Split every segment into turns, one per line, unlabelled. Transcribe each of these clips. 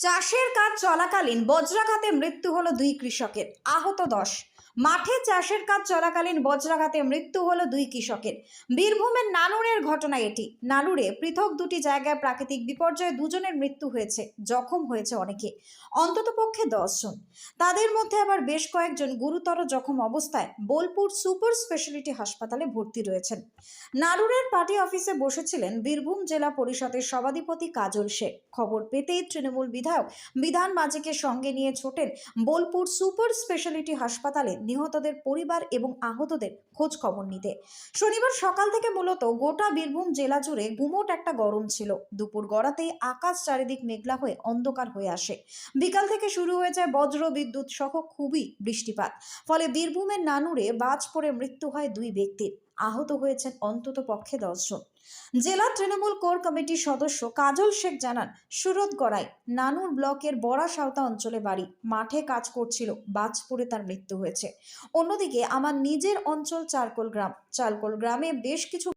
চাষের কাজ চলাকালীন বজ্রাঘাতে মৃত্যু হলো দুই কৃষকের আহত দশ। মাঠে চাষের কাজ চলাকালীন বজ্রাঘাতে মৃত্যু হলো দুই কৃষকের। বীরভূমের নানুরের ঘটনা এটি। নানুরে পৃথক দুটি জায়গায় প্রাকৃতিক বিপর্যয়ে দুজনের মৃত্যু হয়েছে, জখম হয়েছে অনেকে। অন্ততপক্ষে দশজন তাদের মধ্যে আবার বেশ কয়েকজন গুরুতর জখম অবস্থায় বোলপুর সুপার স্পেশালিটি হাসপাতালে ভর্তি রয়েছেন। নারুরের পার্টি অফিসে বসেছিলেন বীরভূম জেলা পরিষদের সভাধিপতি কাজল শেখ। খবর পেতেই তৃণমূল বিধায়ক বিধান মাঝিকে সঙ্গে নিয়ে ছোটেন বোলপুর সুপার স্পেশালিটি হাসপাতালে নিহতদের পরিবার এবং আহতদের খোঁজ খবর নিতে। শনিবার সকাল থেকে মূলত গোটা বীরভূম জেলা জুড়ে গুমোট একটা গরম ছিল। দুপুর গড়াতেই আকাশ চারিদিক মেঘলা হয়ে অন্ধকার হয়ে আসে। বিকাল থেকে শুরু হয়ে যায় বজ্র বিদ্যুৎ সহ খুবই বৃষ্টিপাত। ফলে বীরভূমের নানুরে বাজ পড়ে মৃত্যু হয় দুই ব্যক্তির। আহত হয়েছেন অন্তত পক্ষে দশজন। জেলা তৃণমূল কোর কমিটির সদস্য কাজল শেখ জানান, সুরত গড়াই, নানুর ব্লকের বড়া সাঁওতা অঞ্চলে বাড়ি, মাঠে কাজ করছিল, বাজপুরে তার মৃত্যু হয়েছে। অন্যদিকে আমার নিজের অঞ্চল চারকোল গ্রাম, চারকোল গ্রামে বেশ কিছু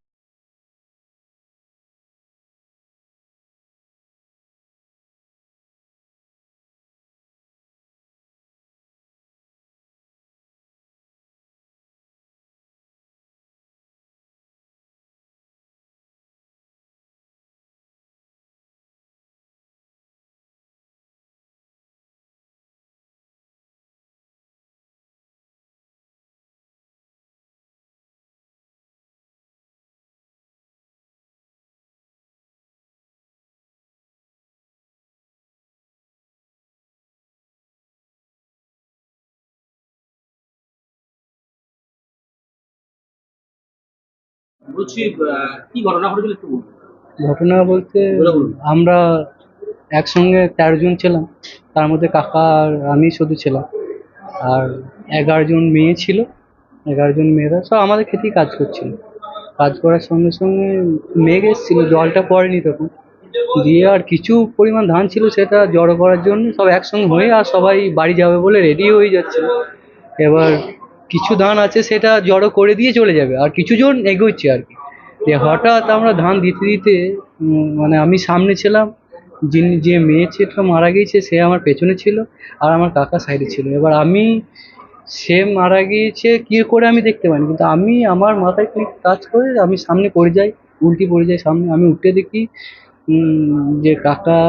বলছি কি ঘটনা ঘটেছিল একটু
ঘটনা বলতে আমরা একসঙ্গে তেরো জন ছিলাম তার মধ্যে কাকা আর আমি শুধু ছিলাম। আর এগারো জন মেয়ে ছিল এগারো জন মেয়েরা সব আমাদের ক্ষেতেই কাজ করছিল। কাজ করার সঙ্গে সঙ্গে মেঘ এসেছিল জলটা পড়েনি তখন। দিয়ে আর কিছু পরিমাণ ধান ছিল সেটা জড়ো করার জন্য সব একসঙ্গে হয়ে আর সবাই বাড়ি যাবে বলে রেডি হয়ে যাচ্ছিল এবার কিছু ধান আছে সেটা জড়ো করে দিয়ে চলে যাবে, আর কিছু জন এগোচ্ছে আর কি। যে হঠাৎ আমরা ধান দিতে দিতে মানে আমি সামনে ছিলাম, যিনি যে মেয়ে ছেলেটা মারা গিয়েছে, সে আমার পেছনে ছিল, আর আমার কাকা সাইডে ছিল। এবার আমি, সে মারা গিয়েছে, কি করে আমি দেখতে পাইনি, কিন্তু আমি আমার মাথায় ক্লিক কাজ করে আমি সামনে পড়ে যাই, উল্টি পড়ে যাই সামনে, আমি উঠে দেখি যে কাকা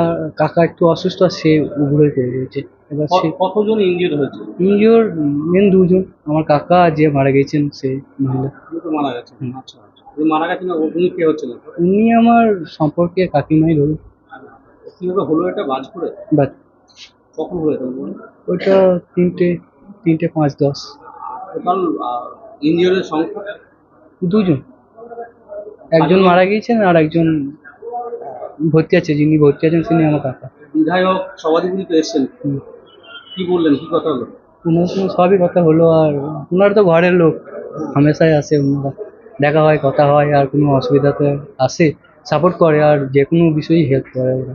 কাকা একটু অসুস্থ, আর সে উবড়ে পড়ে রয়েছে। এবার সে
কতজন ইনজিওর হয়েছে?
ইঞ্জিওর মেন দুজন। আমার কাকা যে মারা গেছেন সে মহিলা।
মারা গেছে আচ্ছা আচ্ছা। মারা গেছেন না, উনি কে হচ্ছেন?
উনি আমার সম্পর্কে কাকিমাই ধরুন
কীভাবে হলো এটা? বাজ করে
বাট
কখন হলো এটা?
ওইটা তিনটে তিনটে পাঁচ দশ।
টোটাল ইনজিওরের সংখ্যা?
দুজন। একজন মারা গিয়েছেন আর একজন ভর্তি আছে। যিনি ভর্তি আছেন তিনি আমার কাকা।
বিধায়ক সভাধিপতি তো এসছেন। কি বললেন? কি কথা হলো?
ওনার সঙ্গে সবই কথা হলো আর ওনার তো ঘরের লোক হামেশাই আসে ওনারা দেখা হয় কথা হয় আর কোনো অসুবিধাতে আসে সাপোর্ট করে আর যে কোনো বিষয়েই হেল্প করে ওরা।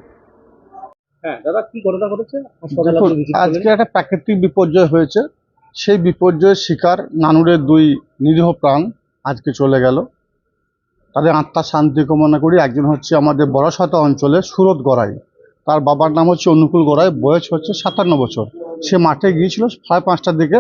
হ্যাঁ দাদা কি ঘটনা ঘটেছে?
আজকে একটা প্রাকৃতিক বিপর্যয় হয়েছে। সেই বিপর্যয়ের শিকার নানুরের দুই নিরীহ প্রাণ আজকে চলে গেল। তাদের আত্মার শান্তি কামনা করি। একজন হচ্ছে আমাদের বড়সাতা অঞ্চলে সুরত গড়াই। তার বাবার নাম হচ্ছে অনুকূল গড়াই। বয়স হচ্ছে সাতান্ন বছর। সে মাঠে গিয়েছিল, সাড়ে পাঁচটার দিকে।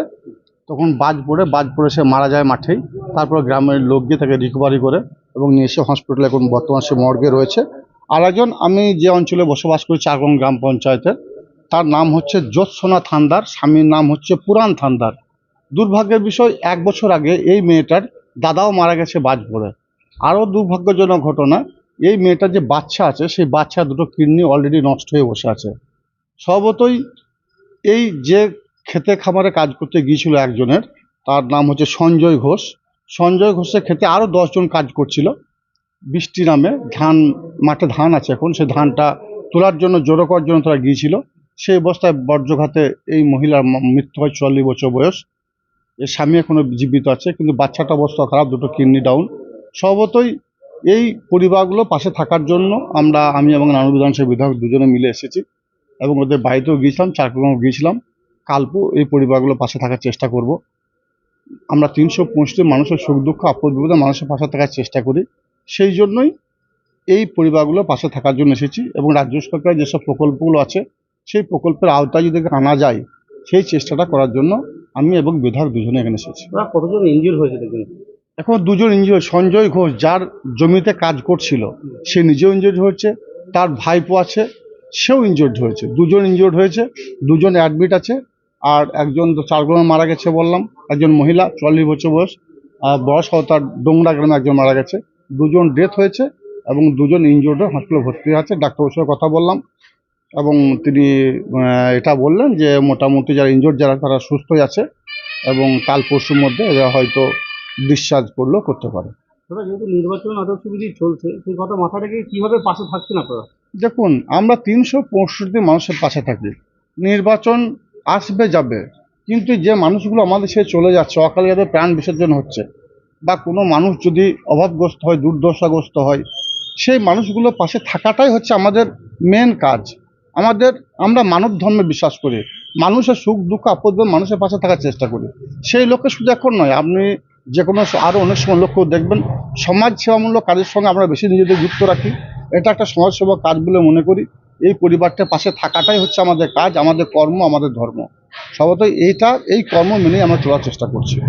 তখন বাজ পড়ে বাজ পড়ে সে মারা যায় মাঠেই। তারপর গ্রামের লোক গিয়ে তাকে রিকভারি করে এবং নিয়ে এসে হসপিটালে এখন বর্তমান সে মর্গে রয়েছে। আর একজন, আমি যে অঞ্চলে বসবাস করি চারগং গ্রাম পঞ্চায়েতের তার নাম হচ্ছে জ্যোৎসনা থান্দার, স্বামীর নাম হচ্ছে পুরাণ থান্দার। দুর্ভাগ্যের বিষয়, এক বছর আগে এই মেয়েটার দাদাও মারা গেছে বাজ পড়ে। আরও দুর্ভাগ্যজনক ঘটনা, এই মেয়েটার যে বাচ্চা আছে, সেই বাচ্চা দুটো কিডনি অলরেডি নষ্ট হয়ে বসে আছে। স্বভাবতই এই যে খেতে খামারে কাজ করতে গিয়েছিল একজনের, তার নাম হচ্ছে সঞ্জয় ঘোষ। সঞ্জয় ঘোষের খেতে আরও দশজন কাজ করছিল। বৃষ্টি নামে ধান, মাঠে ধান আছে এখন সেই ধানটা তোলার জন্য জোরো করার জন্য তারা গিয়েছিল। সেই অবস্থায় বজ্রঘাতে এই মহিলার মৃত্যু হয় চুয়াল্লিশ বছর বয়স। এর স্বামী এখনও জীবিত আছে, কিন্তু বাচ্চাটা অবস্থা খারাপ, দুটো কিডনি ডাউন। স্বভাবতই এই পরিবারগুলো পাশে থাকার জন্য আমরা, আমি এবং নানু বিধানসভা বিধায়ক দুজনে মিলে এসেছি। এবং ওদের বাড়িতেও গিয়েছিলাম চারকোনাও গিয়েছিলাম। কালপু এই পরিবারগুলো পাশে থাকার চেষ্টা করব। আমরা তিনশো পঁয়ষট্টি মানুষের সুখ দুঃখ আপদ বিপদে মানুষের পাশে থাকার চেষ্টা করি। সেই জন্যই এই পরিবারগুলো পাশে থাকার জন্য এসেছি এবং রাজ্য সরকারের যেসব প্রকল্পগুলো আছে সেই প্রকল্পের আওতায় যদি আনা যায় সেই চেষ্টাটা করার জন্য আমি এবং বিধায়ক দুজনে এখানে এসেছি।
কতজন ইনজিওর হয়েছে দেখবেন
এখন দুজন ইঞ্জুরি সঞ্জয় ঘোষ যার জমিতে কাজ করছিল সে নিজেও ইঞ্জুর্ড হয়েছে তার ভাইপো আছে সেও ইনজুর্ড হয়েছে। দুজন ইনজুর্ড হয়েছে, দুজন অ্যাডমিট আছে, আর একজন তো চারগ্রামে মারা গেছে বললাম, একজন মহিলা চল্লিশ বছর বয়স, আর বয়স তার ডোংরা গ্রামে একজন মারা গেছে। দুজন ডেথ হয়েছে এবং দুজন ইনজুর্ড হসপিটালে ভর্তি আছে ডাক্তারবাবুর সঙ্গে কথা বললাম এবং তিনি এটা বললেন যে মোটামুটি যারা ইনজুর্ড যারা, তারা সুস্থই আছে এবং কাল পরশুর মধ্যে এরা হয়তো ডিসচার্জ করলেও করতে পারে।
দাদা, যেহেতু নির্বাচন আদর্শ বিধি চলছে, সেই কথা মাথা রেখে কীভাবে পাশে থাকছেন আপনারা?
দেখুন, আমরা তিনশো পঁয়ষট্টি মানুষের পাশে থাকি। নির্বাচন আসবে, যাবে। কিন্তু যে মানুষগুলো আমাদের ছেড়ে চলে যাচ্ছে অকালে যাদের প্রাণ বিসর্জন হচ্ছে, বা কোনো মানুষ যদি অভাবগ্রস্ত হয়, দুর্দশাগ্রস্ত হয়, সেই মানুষগুলোর পাশে থাকাটাই হচ্ছে আমাদের মেন কাজ। আমাদের, আমরা মানব ধর্মে বিশ্বাস করি। মানুষের সুখ, দুঃখ, আপদ, মানুষের পাশে থাকার চেষ্টা করি। সেই লক্ষ্যে শুধু এখন নয়, আপনি যে কোনো আরও অনেক সময় লক্ষ্য দেখবেন, সমাজ সেবামূলক কাজের সঙ্গে আমরা বেশি নিজেদের যুক্ত রাখি। এটা একটা সমাজসেবা কাজ বলে মনে করি। এই পরিবারটার পাশে থাকাটাই হচ্ছে আমাদের কাজ, আমাদের কর্ম, আমাদের ধর্ম। সবত এইটা, এই কর্ম মেনেই আমরা চলার চেষ্টা করছি।